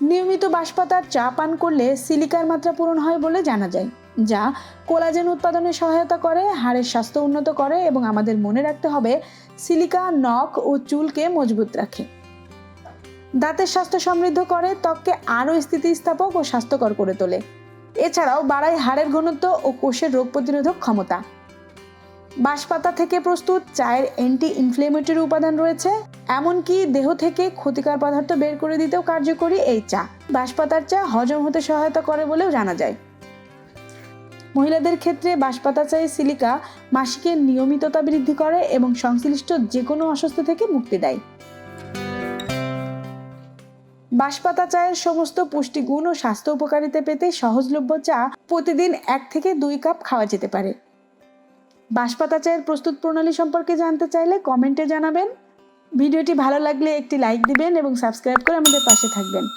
নিয়মিত বাঁশপাতার চা পান করলে সিলিকার মাত্রা পূরণ হয় বলে জানা যায়, যা কোলাজেন উৎপাদনে সহায়তা করে, হাড়ের স্বাস্থ্য উন্নত করে এবং আমাদের মনে রাখতে হবে সিলিকা নখ ও চুলকে মজবুত রাখে। দাঁতের স্বাস্থ্য সমৃদ্ধ করে, ত্বককে আরও স্থিতিস্থাপক ও স্বাস্থ্যকর করে তোলে। এছাড়াও বাড়ায় হাড়ের ঘনত্ব ও কোষের রোগ প্রতিরোধক ক্ষমতা। বাঁশপাতা থেকে প্রস্তুত চায়ের অ্যান্টি ইনফ্লেমেটরি উপাদান রয়েছে, এমনকি দেহ থেকে ক্ষতিকর পদার্থ বের করে দিতেও কার্যকরী এই চা। বাঁশপাতার চা হজম হতে সহায়তা করে বলেও জানা যায়। মহিলাদের ক্ষেত্রে বাঁশপাতা চায়ে সিলিকা মাসিকের নিয়মিততা বৃদ্ধি করে এবং সংশ্লিষ্ট যে কোনো অসুস্থ থেকে মুক্তি দেয়। বাঁশপাতা চায়ের সমস্ত পুষ্টিগুণ ও স্বাস্থ্য উপকারিতা পেতে সহজলভ্য চা প্রতিদিন এক থেকে দুই কাপ খাওয়া যেতে পারে। বাঁশপাতা চায়ের প্রস্তুত প্রণালী সম্পর্কে জানতে চাইলে কমেন্টে জানাবেন। ভিডিওটি ভালো লাগলে একটি লাইক দিবেন এবং সাবস্ক্রাইব করে আমাদের পাশে থাকবেন।